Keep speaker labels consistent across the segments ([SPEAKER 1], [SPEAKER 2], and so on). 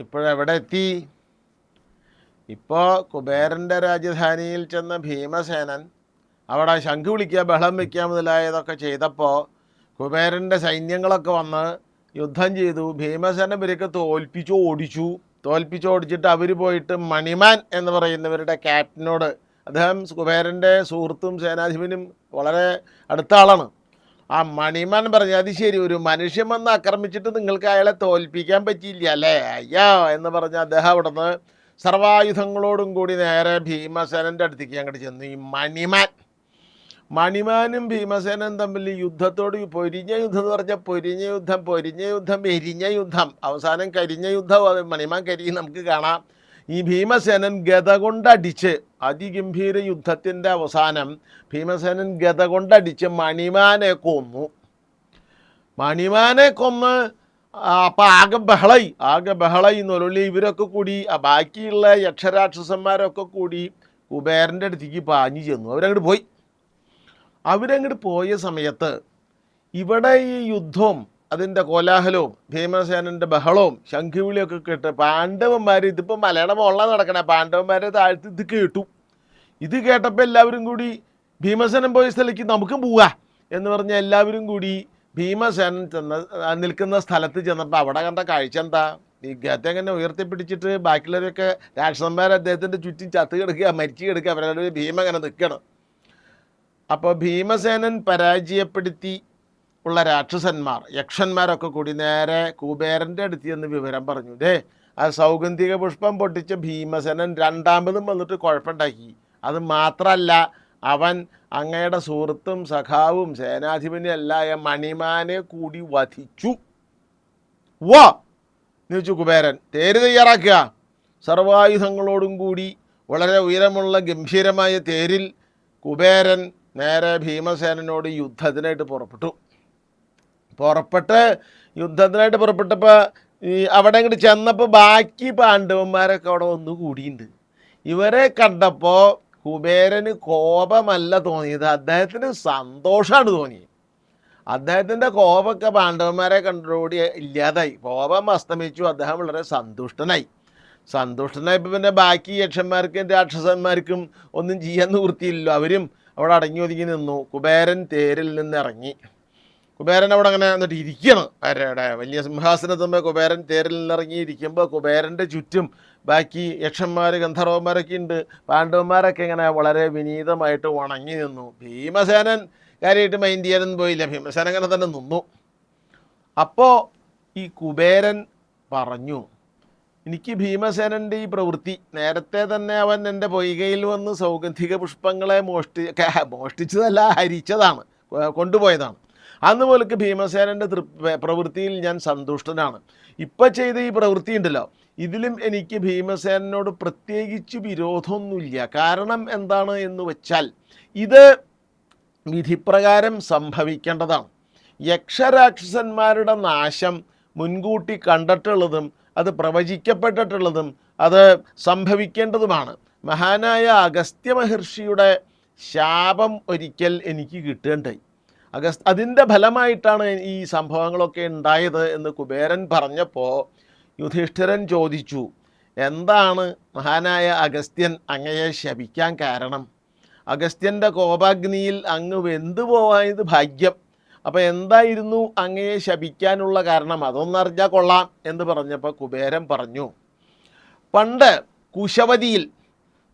[SPEAKER 1] ഇപ്പോഴെവിടെ എത്തി ഇപ്പോൾ കുബേരന്റെ രാജധാനിയിൽ ചെന്ന ഭീമസേനൻ അവിടെ ശംഖ് വിളിക്കുക ബഹളം വയ്ക്കുക മുതലായതൊക്കെ ചെയ്തപ്പോൾ കുബേരന്റെ സൈന്യങ്ങളൊക്കെ വന്ന് യുദ്ധം ചെയ്തു. ഭീമസേന ഇവരൊക്കെ തോൽപ്പിച്ചു ഓടിച്ചു. തോൽപ്പിച്ചു ഓടിച്ചിട്ട് അവർ പോയിട്ട് മണിമാൻ എന്ന് പറയുന്നവരുടെ ക്യാപ്റ്റനോട് അദ്ദേഹം കുബേരന്റെ സുഹൃത്തും സേനാധിപനും വളരെ അടുത്ത ആളാണ്. ആ മണിമാൻ പറഞ്ഞു അത് ശരി ഒരു മനുഷ്യൻ വന്ന് ആക്രമിച്ചിട്ട് നിങ്ങൾക്ക് അയാളെ തോൽപ്പിക്കാൻ പറ്റിയില്ല അല്ലേ? അയ്യോ എന്ന് പറഞ്ഞ് അദ്ദേഹം അവിടുന്ന് സർവായുധങ്ങളോടും കൂടി നേരെ ഭീമസേനന്റെ അടുത്തേക്ക് അങ്ങോട്ട് ചെന്നു. ഈ മണിമാൻ മണിമാനും ഭീമസേനനും തമ്മിൽ യുദ്ധത്തോട് പൊരിഞ്ഞ യുദ്ധം എന്ന് പറഞ്ഞാൽ പൊരിഞ്ഞ യുദ്ധം പൊരിഞ്ഞ യുദ്ധം എരിഞ്ഞ യുദ്ധം അവസാനം കരിഞ്ഞ യുദ്ധം അത് മണിമാൻ കരി നമുക്ക് കാണാം. ഈ ഭീമസേനൻ ഗത കൊണ്ടടിച്ച് അതിഗംഭീര യുദ്ധത്തിന്റെ അവസാനം ഭീമസേനൻ ഗത കൊണ്ടടിച്ച് മണിമാനെ കൊന്നു. മണിമാനെ കൊന്ന് അപ്പം ആകെ ബഹളായി ആകെ ബഹളായി നൊലി ഇവരൊക്കെ കൂടി ബാക്കിയുള്ള യക്ഷരാക്ഷസന്മാരൊക്കെ കൂടി കുബേരന്റെ അടുത്തേക്ക് പാഞ്ഞു ചെന്നു. അവരങ്ങോട്ട് പോയി. അവരങ്ങോട്ട് പോയ സമയത്ത് ഇവിടെ ഈ യുദ്ധവും അതിന്റെ കോലാഹലവും ഭീമസേനന്റെ ബഹളവും ശംഖുവിളിയൊക്കെ കേട്ട് പാണ്ഡവന്മാർ ഇതിപ്പോൾ മലയാളം മുള്ള നടക്കണേ പാണ്ഡവന്മാരെ താഴ്ത്തി ഇത് കേട്ടു. ഇത് കേട്ടപ്പോൾ എല്ലാവരും കൂടി ഭീമസേനൻ പോയ സ്ഥലത്തേക്ക് നമുക്കും പോവാ എന്ന് പറഞ്ഞ് എല്ലാവരും കൂടി ഭീമസേനൻ ചെന്ന നിൽക്കുന്ന സ്ഥലത്ത് ചെന്നപ്പോൾ അവിടെ കണ്ട കാഴ്ച എന്താ? ഗത്തെ അങ്ങനെ ഉയർത്തിപ്പിടിച്ചിട്ട് ബാക്കിയുള്ളവരൊക്കെ രാക്ഷസന്മാർ അദ്ദേഹത്തിന്റെ ചുറ്റും ചത്ത് കിടക്കുക മരിച്ചു കിടക്കുക അവരുടെ ഭീമ അങ്ങനെ നിൽക്കണം. അപ്പോൾ ഭീമസേനൻ പരാജയപ്പെടുത്തി ഉള്ള രാക്ഷസന്മാർ യക്ഷന്മാരൊക്കെ കൂടി നേരെ കുബേരന്റെ അടുത്ത് ചെന്ന് വിവരം പറഞ്ഞു. ദേ ആ സൗഗന്ധിക പുഷ്പം പൊട്ടിച്ച ഭീമസേനൻ രണ്ടാമതും വന്നിട്ട് കുഴപ്പമുണ്ടാക്കി. അത് മാത്രമല്ല അവൻ അങ്ങയുടെ സുഹൃത്തും സഖാവും സേനാധിപനും എല്ലായ മണിമാനെ കൂടി വധിച്ചു. വാ നിച്ചു കുബേരൻ തേര് തയ്യാറാക്കുക. സർവായുധങ്ങളോടും കൂടി വളരെ ഉയരമുള്ള ഗംഭീരമായ തേരിൽ കുബേരൻ നേരെ ഭീമസേനനോട് യുദ്ധത്തിനായിട്ട് പുറപ്പെട്ടു. പുറപ്പെട്ട് യുദ്ധത്തിനായിട്ട് പുറപ്പെട്ടപ്പോൾ ഈ അവിടെ ഇങ്ങോട്ട് ചെന്നപ്പോൾ ബാക്കി പാണ്ഡവന്മാരൊക്കെ അവിടെ ഒന്ന് ഇവരെ കണ്ടപ്പോൾ കുബേരന് കോപമല്ല തോന്നിയത്. അദ്ദേഹത്തിന് സന്തോഷമാണ് തോന്നിയത്. അദ്ദേഹത്തിന്റെ കോപമൊക്കെ പാണ്ഡവന്മാരെ കണ്ടോടി ഇല്ലാതായി. കോപം അസ്തമിച്ചു. അദ്ദേഹം വളരെ സന്തുഷ്ടനായി. സന്തുഷ്ടനായപ്പോൾ പിന്നെ ബാക്കി യക്ഷന്മാർക്കും രാക്ഷസന്മാർക്കും ഒന്നും ചെയ്യാൻ നിവൃത്തിയില്ലല്ലോ. അവരും അവിടെ അടങ്ങി ഒതുങ്ങി നിന്നു. കുബേരൻ തേരിൽ നിന്ന് ഇറങ്ങി. കുബേരൻ അവിടെ അങ്ങനെ എന്നിട്ട് ഇരിക്കണം. ആരുടെ വലിയ സിംഹാസനത്തുമ്പോൾ കുബേരൻ തേരിൽ നിന്നിറങ്ങി ഇരിക്കുമ്പോൾ കുബേരന്റെ ചുറ്റും ബാക്കി യക്ഷന്മാർ ഗന്ധർവന്മാരൊക്കെ ഉണ്ട്. പാണ്ഡവന്മാരൊക്കെ ഇങ്ങനെ വളരെ വിനീതമായിട്ട് ഉണങ്ങി നിന്നു. ഭീമസേനൻ കാര്യമായിട്ട് മൈൻഡ് ചെയ്യാനൊന്നും പോയില്ല. ഭീമസേനൻ അങ്ങനെ തന്നെ നിന്നു. അപ്പോൾ ഈ കുബേരൻ പറഞ്ഞു എനിക്ക് ഭീമസേനന്റെ ഈ പ്രവൃത്തി നേരത്തെ തന്നെ അവൻ എന്റെ പൊയ്കയിൽ വന്ന് സൗഗന്ധിക പുഷ്പങ്ങളെ മോഷ്ടി മോഷ്ടിച്ചതല്ല ഹരിച്ചതാണ് കൊണ്ടുപോയതാണ്. അന്ന് പോലൊക്കെ ഭീമസേനന്റെ പ്രവൃത്തിയിൽ ഞാൻ സന്തുഷ്ടനാണ്. ഇപ്പം ചെയ്ത ഈ പ്രവൃത്തി ഉണ്ടല്ലോ. ഇതിലും എനിക്ക് ഭീമസേനോട് പ്രത്യേകിച്ച് വിരോധമൊന്നുമില്ല. കാരണം എന്താണ് എന്ന് വെച്ചാൽ ഇത് വിധിപ്രകാരം സംഭവിക്കേണ്ടതാണ്. യക്ഷരാക്ഷസന്മാരുടെ നാശം മുൻകൂട്ടി കണ്ടിട്ടുള്ളതും അത് പ്രവചിക്കപ്പെട്ടിട്ടുള്ളതും അത് സംഭവിക്കേണ്ടതുമാണ്. മഹാനായ അഗസ്ത്യ മഹർഷിയുടെ ശാപം ഒരിക്കൽ എനിക്ക് കിട്ടേണ്ടായി അഗസ് അതിന്റെ ഫലമായിട്ടാണ് ഈ സംഭവങ്ങളൊക്കെ ഉണ്ടായത് എന്ന് കുബേരൻ പറഞ്ഞപ്പോൾ യുധിഷ്ഠിരൻ ചോദിച്ചു എന്താണ് മഹാനായ അഗസ്ത്യൻ അങ്ങയെ ശപിക്കാൻ കാരണം? അഗസ്ത്യന്റെ കോപാഗ്നിയിൽ അങ്ങ് വെന്തു പോവായത് ഭാഗ്യം. അപ്പോൾ എന്തായിരുന്നു അങ്ങയെ ശപിക്കാനുള്ള കാരണം? അതൊന്നറിഞ്ഞാൽ കൊള്ളാം എന്ന് പറഞ്ഞപ്പോൾ കുബേരൻ പറഞ്ഞു പണ്ട് കുശവതിയിൽ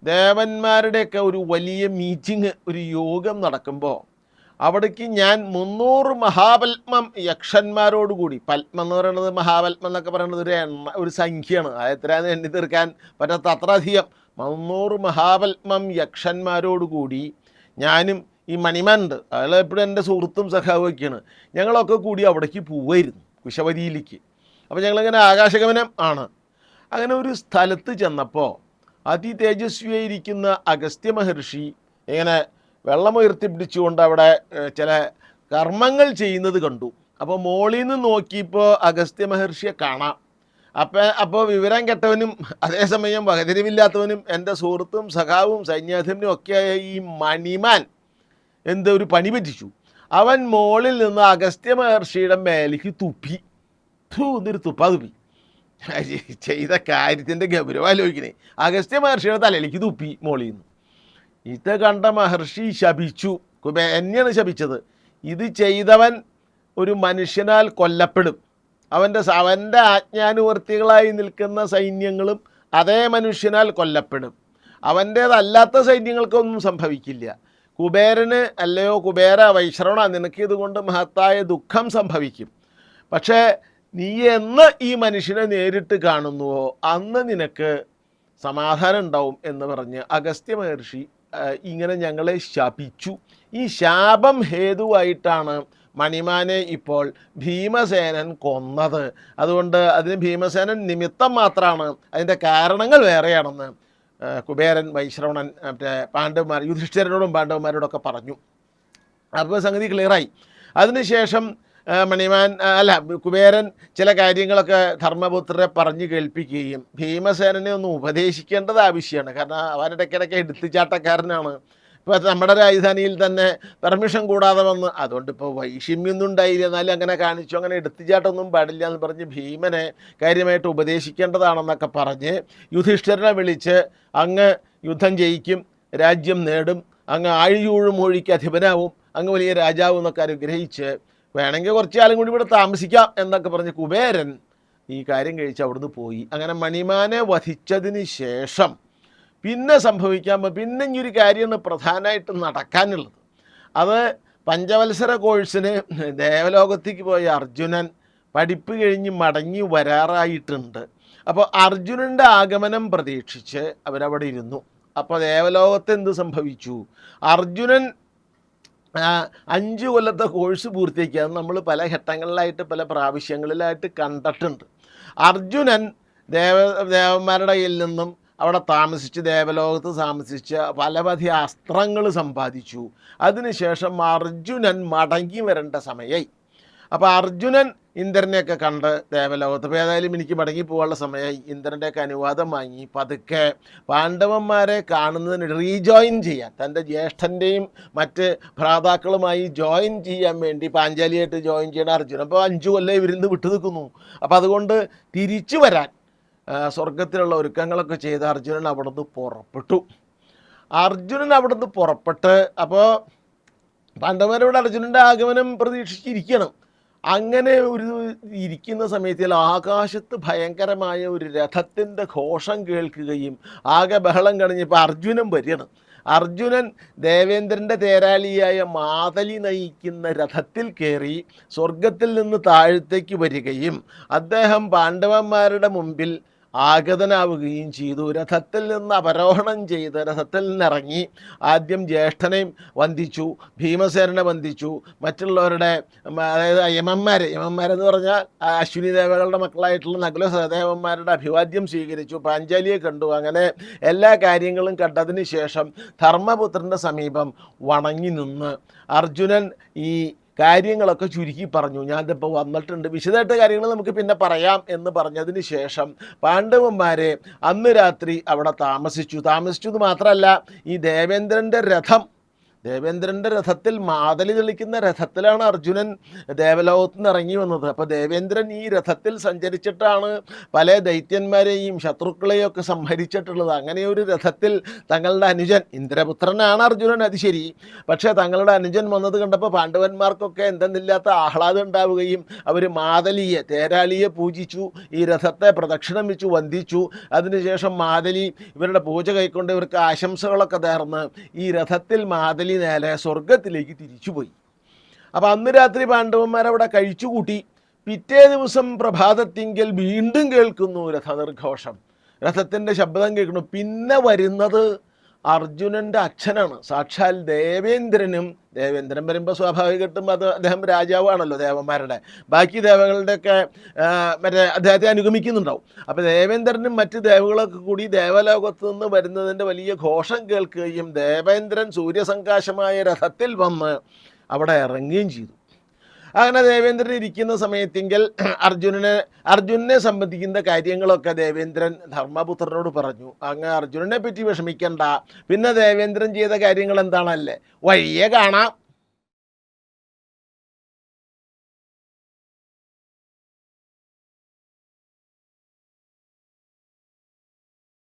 [SPEAKER 1] ദേവന്മാരുടെയൊക്കെ ഒരു വലിയ മീറ്റിംഗ് ഒരു യോഗം നടക്കുമ്പോൾ അവിടേക്ക് ഞാൻ മുന്നൂറ് മഹാപത്മം യക്ഷന്മാരോടുകൂടി. പത്മം എന്ന് പറയുന്നത് മഹാപത്മം എന്നൊക്കെ പറയുന്നത് ഒരു എണ്ണ ഒരു സംഖ്യയാണ്. അത് എത്രയാണെന്ന് എണ്ണി തീർക്കാൻ പറ്റാത്ത അത്ര അധികം. മുന്നൂറ് മഹാപത്മം യക്ഷന്മാരോടുകൂടി ഞാനും ഈ മണിമാനുണ്ട് അയാൾ എപ്പോഴും എന്റെ സുഹൃത്തും സഹാവൊക്കെയാണ് ഞങ്ങളൊക്കെ കൂടി അവിടേക്ക് പോവായിരുന്നു കുശവതിയിലേക്ക്. അപ്പോൾ ഞങ്ങളിങ്ങനെ ആകാശഗമനം ആണ്. അങ്ങനെ ഒരു സ്ഥലത്ത് ചെന്നപ്പോൾ അതി തേജസ്വിയായിരിക്കുന്ന അഗസ്ത്യ മഹർഷി ഇങ്ങനെ വെള്ളമുയർത്തി പിടിച്ചുകൊണ്ട് അവിടെ ചില കർമ്മങ്ങൾ ചെയ്യുന്നത് കണ്ടു. അപ്പോൾ മോളിൽ നിന്ന് നോക്കിയപ്പോൾ അഗസ്ത്യ മഹർഷിയെ കാണാം. അപ്പം അപ്പോൾ വിവരം കെട്ടവനും അതേസമയം വകതിരിവില്ലാത്തവനും എന്റെ സുഹൃത്തും സഖാവും സൈന്യാധിപനും ഒക്കെയായ ഈ മണിമാൻ എന്ത് ഒരു പണി പറ്റിച്ചു. അവൻ മോളിൽ നിന്ന് അഗസ്ത്യ മഹർഷിയുടെ മേലേക്ക് തുപ്പി. എന്നൊരു തുപ്പാ തുപ്പി. ചെയ്ത കാര്യത്തിന്റെ ഗൗരവം ആലോചിക്കണേ അഗസ്ത്യ മഹർഷിയുടെ തലയിലേക്ക് തുപ്പി മോളിൽ നിന്ന്. ഇത് കണ്ട മഹർഷി ശപിച്ചു. എന്നെയാണ് ശപിച്ചത്. ഇത് ചെയ്തവൻ ഒരു മനുഷ്യനാൽ കൊല്ലപ്പെടും. അവന്റെ അവന്റെ ആജ്ഞാനുവർത്തികളായി നിൽക്കുന്ന സൈന്യങ്ങളും അതേ മനുഷ്യനാൽ കൊല്ലപ്പെടും. അവന്റേതല്ലാത്ത സൈന്യങ്ങൾക്കൊന്നും സംഭവിക്കില്ല. കുബേരന് അല്ലയോ കുബേര വൈശ്രവണ നിനക്ക് ഇതുകൊണ്ട് മഹത്തായ ദുഃഖം സംഭവിക്കും. പക്ഷേ നീ എന്ന് ഈ മനുഷ്യനെ നേരിട്ട് കാണുന്നുവോ അന്ന് നിനക്ക് സമാധാനം ഉണ്ടാവും എന്ന് പറഞ്ഞ് അഗസ്ത്യ മഹർഷി ഇങ്ങനെ ഞങ്ങളെ ശപിച്ചു. ഈ ശാപം ഹേതുവായിട്ടാണ് മണിമാനെ ഇപ്പോൾ ഭീമസേനൻ കൊന്നത്. അതുകൊണ്ട് അതിന് ഭീമസേനൻ നിമിത്തം മാത്രമാണ് അതിന്റെ കാരണങ്ങൾ വേറെയാണെന്ന് കുബേരൻ വൈശ്രവണൻ മറ്റേ പാണ്ഡവന്മാർ യുധിഷ്ഠിരനോടും പാണ്ഡവന്മാരോടൊക്കെ പറഞ്ഞു. അപ്പോൾ സംഗതി ക്ലിയറായി അതിനുശേഷം മണിമാൻ അല്ല കുബേരൻ ചില കാര്യങ്ങളൊക്കെ ധർമ്മപുത്രരെ പറഞ്ഞു കേൾപ്പിക്കുകയും ഭീമസേനനെ ഒന്ന് ഉപദേശിക്കേണ്ടത് ആവശ്യമാണ്. കാരണം അവൻ ഇടയ്ക്കിടയ്ക്ക് എടുത്തുചാട്ടക്കാരനാണ് ഇപ്പോൾ നമ്മുടെ രാജധാനിയിൽ തന്നെ പെർമിഷൻ കൂടാതെ വന്ന് അതുകൊണ്ട് ഇപ്പോൾ വൈഷമ്യൊന്നും ഉണ്ടായില്ല. എന്നാലും അങ്ങനെ കാണിച്ചു അങ്ങനെ എടുത്തുചാട്ടൊന്നും പാടില്ല എന്ന് പറഞ്ഞ് ഭീമനെ കാര്യമായിട്ട് ഉപദേശിക്കേണ്ടതാണെന്നൊക്കെ പറഞ്ഞ് യുധിഷ്ഠിരനെ വിളിച്ച് അങ്ങ് യുദ്ധം ജയിക്കും രാജ്യം നേടും അങ്ങ് ആഴിയൂഴും മൊഴിക്ക് അധിപനാവും അങ്ങ് വലിയ രാജാവും എന്നൊക്കെ അനുഗ്രഹിച്ച് വേണമെങ്കിൽ കുറച്ച് കാലം കൂടി ഇവിടെ താമസിക്കാം എന്നൊക്കെ പറഞ്ഞ് കുബേരൻ ഈ കാര്യം കഴിച്ച് അവിടുന്ന് പോയി. അങ്ങനെ മണിമാനെ വധിച്ചതിന് ശേഷം പിന്നെ സംഭവിക്കാൻ പിന്നെ ഈ ഒരു കാര്യമാണ് പ്രധാനമായിട്ട് നടക്കാനുള്ളത്. അത് പഞ്ചവത്സര കോഴ്സിന് ദേവലോകത്തേക്ക് പോയ അർജുനൻ പഠിപ്പ് കഴിഞ്ഞ് മടങ്ങി വരാറായിട്ടുണ്ട്. അപ്പോൾ അർജുനന്റെ ആഗമനം പ്രതീക്ഷിച്ച് അവരവിടെ ഇരുന്നു. അപ്പോൾ ദേവലോകത്ത് എന്ത് സംഭവിച്ചു? അർജുനൻ അഞ്ച് കൊല്ലത്തെ കോഴ്സ് പൂർത്തിയാക്കിയത് നമ്മൾ പല ഘട്ടങ്ങളിലായിട്ട് പല പ്രാവശ്യങ്ങളിലായിട്ട് കണ്ടിട്ടുണ്ട്. അർജുനൻ ദേവ ദേവന്മാരുടെ കയ്യിൽ നിന്നും അവിടെ താമസിച്ച് ദേവലോകത്ത് താമസിച്ച് പലവധി അസ്ത്രങ്ങൾ സമ്പാദിച്ചു. അതിനുശേഷം അർജുനൻ മടങ്ങി വരേണ്ട സമയമായി അപ്പോൾ അർജുനൻ ഇന്ദ്രനെയൊക്കെ കണ്ട് ദേവലോകത്ത് അപ്പോൾ ഏതായാലും എനിക്ക് മടങ്ങി പോകാനുള്ള സമയമായി ഇന്ദ്രന്റെയൊക്കെ അനുവാദം വാങ്ങി. പതുക്കെ പാണ്ഡവന്മാരെ കാണുന്നതിന് റീജോയിൻ ചെയ്യാൻ തന്റെ ജ്യേഷ്ഠന്റെയും മറ്റ് ഭ്രാതാക്കളുമായി ജോയിൻ ചെയ്യാൻ വേണ്ടി പാഞ്ചാലിയായിട്ട് ജോയിൻ ചെയ്യണ അർജുനൻ. അപ്പോൾ അഞ്ചു കൊല്ലം ഇവരിന്ന് വിട്ടു നിൽക്കുന്നു. അപ്പോൾ അതുകൊണ്ട് തിരിച്ചു വരാൻ സ്വർഗത്തിലുള്ള ഒരുക്കങ്ങളൊക്കെ ചെയ്ത് അർജുനൻ അവിടുന്ന് പുറപ്പെട്ടു. അർജുനൻ അവിടുന്ന് പുറപ്പെട്ട് അപ്പോൾ പാണ്ഡവരോട് അർജുനന്റെ ആഗമനം പ്രതീക്ഷിച്ചിരിക്കണം. അങ്ങനെ ഒരു ഇരിക്കുന്ന സമയത്തിൽ ആകാശത്ത് ഭയങ്കരമായ ഒരു രഥത്തിന്റെ ഘോഷം കേൾക്കുകയും ആകെ ബഹളം കഴിഞ്ഞപ്പോൾ അർജുനൻ വരികയാണ്. അർജുനൻ ദേവേന്ദ്രന്റെ തേരാളിയായ മാതലി നയിക്കുന്ന രഥത്തിൽ കയറി സ്വർഗത്തിൽ നിന്ന് താഴത്തേക്ക് വരികയും അദ്ദേഹം പാണ്ഡവന്മാരുടെ മുമ്പിൽ ആഗതനാവുകയും ചെയ്തു. രഥത്തിൽ നിന്ന് അപരോഹണം ചെയ്ത് രഥത്തിൽ നിന്നിറങ്ങി ആദ്യം ജ്യേഷ്ഠനെയും വന്ദിച്ചു ഭീമസേനനെ വന്ദിച്ചു. മറ്റുള്ളവരുടെ അതായത് യമന്മാർ യമന്മാരെന്ന് പറഞ്ഞാൽ അശ്വിനി ദേവകളുടെ മക്കളായിട്ടുള്ള നകുല സഹദേവന്മാരുടെ അഭിവാദ്യം സ്വീകരിച്ചു പാഞ്ചാലിയെ കണ്ടു. അങ്ങനെ എല്ലാ കാര്യങ്ങളും കണ്ടതിന് ശേഷം ധർമ്മപുത്രന്റെ സമീപം വണങ്ങി നിന്ന്. അർജുനൻ ഈ കാര്യങ്ങളൊക്കെ ചുരുക്കി പറഞ്ഞു. ഞാനിപ്പോൾ വന്നിട്ടുണ്ട്. വിശദമായിട്ട് കാര്യങ്ങൾ നമുക്ക് പിന്നെ പറയാം എന്ന് പറഞ്ഞതിന് ശേഷം പാണ്ഡവന്മാരെ അന്ന് രാത്രി അവിടെ താമസിച്ചു. താമസിച്ചു എന്ന് മാത്രമല്ല ഈ ദേവേന്ദ്രന്റെ രഥം ദേവേന്ദ്രന്റെ രഥത്തിൽ മാതലി തെളിക്കുന്ന രഥത്തിലാണ് അർജുനൻ ദേവലോകത്ത് നിന്ന് ഇറങ്ങി വന്നത്. അപ്പോൾ ദേവേന്ദ്രൻ ഈ രഥത്തിൽ സഞ്ചരിച്ചിട്ടാണ് പല ദൈത്യന്മാരെയും ശത്രുക്കളെയും ഒക്കെ സംഹരിച്ചിട്ടുള്ളത്. അങ്ങനെ ഒരു രഥത്തിൽ തങ്ങളുടെ അനുജൻ ഇന്ദ്രപുത്രനാണ് അർജുനൻ അത് ശരി. പക്ഷേ തങ്ങളുടെ അനുജൻ വന്നത് കണ്ടപ്പോൾ പാണ്ഡവന്മാർക്കൊക്കെ എന്തെന്നില്ലാത്ത ആഹ്ലാദം ഉണ്ടാവുകയും അവർ മാതലിയെ തേരാളിയെ പൂജിച്ചു ഈ രഥത്തെ പ്രദക്ഷിണം വെച്ചു വന്ദിച്ചു. അതിനുശേഷം മാതലി ഇവരുടെ പൂജ കൈക്കൊണ്ട് ഇവർക്ക് ആശംസകളൊക്കെ നേർന്ന് ഈ രഥത്തിൽ മാതലി നേരെ സ്വർഗത്തിലേക്ക് തിരിച്ചുപോയി. അപ്പോൾ അന്ന് രാത്രി പാണ്ഡവന്മാരവിടെ കഴിച്ചുകൂട്ടി പിറ്റേ ദിവസം പ്രഭാതത്തിങ്കിൽ വീണ്ടും കേൾക്കുന്നു രഥനിർഘോഷം. രഥത്തിന്റെ ശബ്ദം കേൾക്കുന്നു. പിന്നെ വരുന്നത് അർജുനന്റെ അച്ഛനാണ്. സാക്ഷാൽ ദേവേന്ദ്രനും ദേവേന്ദ്രൻ വരുമ്പോൾ സ്വാഭാവികമായിട്ടും അത് അദ്ദേഹം രാജാവാണല്ലോ ദേവന്മാരുടെ. ബാക്കി ദേവകളുടെയൊക്കെ ആ, മറ്റേ അദ്ദേഹത്തെ അനുഗമിക്കുന്നുണ്ടാവും. അപ്പോൾ ദേവേന്ദ്രനും മറ്റ് ദേവകളൊക്കെ കൂടി ദേവലോകത്ത് നിന്ന് വരുന്നതിന്റെ വലിയ ഘോഷം കേൾക്കുകയും ദേവേന്ദ്രൻ സൂര്യസങ്കാശമായ രഥത്തിൽ വന്ന് അവിടെ ഇറങ്ങുകയും ചെയ്തു. അങ്ങനെ ദേവേന്ദ്രൻ ഇരിക്കുന്ന സമയത്തെങ്കിൽ അർജുനനെ അർജുനനെ സംബന്ധിക്കുന്ന കാര്യങ്ങളൊക്കെ ദേവേന്ദ്രൻ ധർമ്മപുത്രനോട് പറഞ്ഞു. അങ്ങ് അർജുനനെ പറ്റി വിഷമിക്കണ്ട. പിന്നെ ദേവേന്ദ്രൻ ചെയ്ത കാര്യങ്ങൾ എന്താണല്ലേ? വഴിയെ കാണാം.